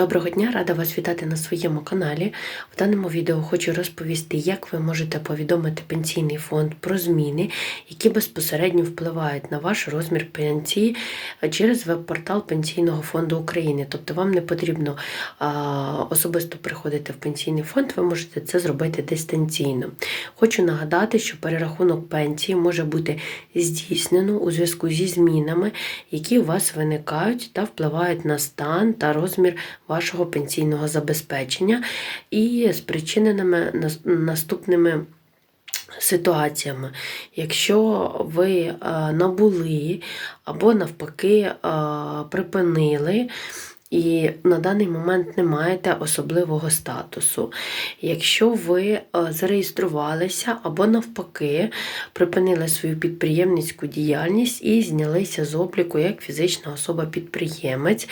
Доброго дня, рада вас вітати на своєму каналі. В даному відео хочу розповісти, як ви можете повідомити пенсійний фонд про зміни, які безпосередньо впливають на ваш розмір пенсії через веб-портал Пенсійного фонду України. Тобто вам не потрібно особисто приходити в пенсійний фонд, ви можете це зробити дистанційно. Хочу нагадати, що перерахунок пенсії може бути здійснено у зв'язку зі змінами, які у вас виникають та впливають на стан та розмір вашого пенсійного забезпечення і спричиненими наступними ситуаціями. Якщо ви е, набули або навпаки е, припинили. І на даний момент не маєте особливого статусу. Якщо ви е, зареєструвалися або навпаки припинили свою підприємницьку діяльність і знялися з обліку як фізична особа-підприємець,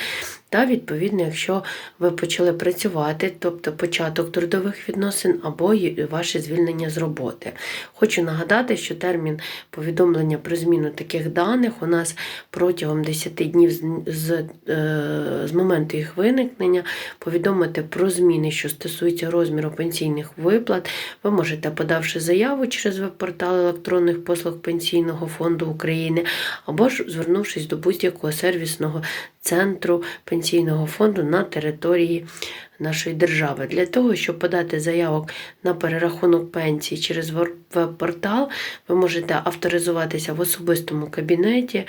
та відповідно, якщо ви почали працювати, тобто початок трудових відносин або ваше звільнення з роботи. Хочу нагадати, що термін повідомлення про зміну таких даних у нас протягом 10 днів з, з, е, з моменту їх виникнення повідомити про зміни, що стосуються розміру пенсійних виплат. Ви можете, подавши заяву через веб-портал електронних послуг Пенсійного фонду України, або ж звернувшись до будь-якого сервісного центру пенсійного фонду на території нашої держави. Для того, щоб подати заявок на перерахунок пенсії через веб-портал, ви можете авторизуватися в особистому кабінеті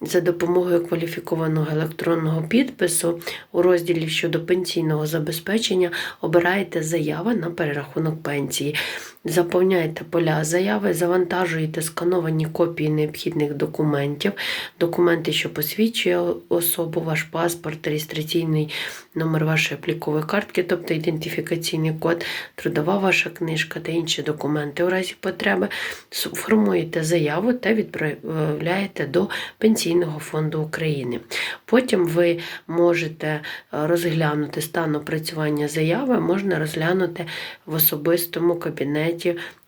за допомогою кваліфікованого електронного підпису. У розділі щодо пенсійного забезпечення обираєте заява на перерахунок пенсії. Заповняєте поля заяви, завантажуєте скановані копії необхідних документів, документи, що посвідчує особу, ваш паспорт, реєстраційний номер вашої облікової картки, тобто ідентифікаційний код, трудова ваша книжка та інші документи у разі потреби. Формуєте заяву та відправляєте до Пенсійного фонду України. Потім ви можете е, розглянути стан опрацювання заяви, можна розглянути в особистому кабінеті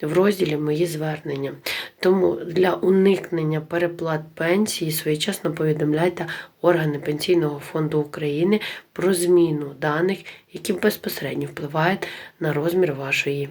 в розділі Мої звернення. Тому для уникнення переплат пенсії своєчасно повідомляйте органи Пенсійного фонду України про зміну даних, які безпосередньо впливають на розмір вашої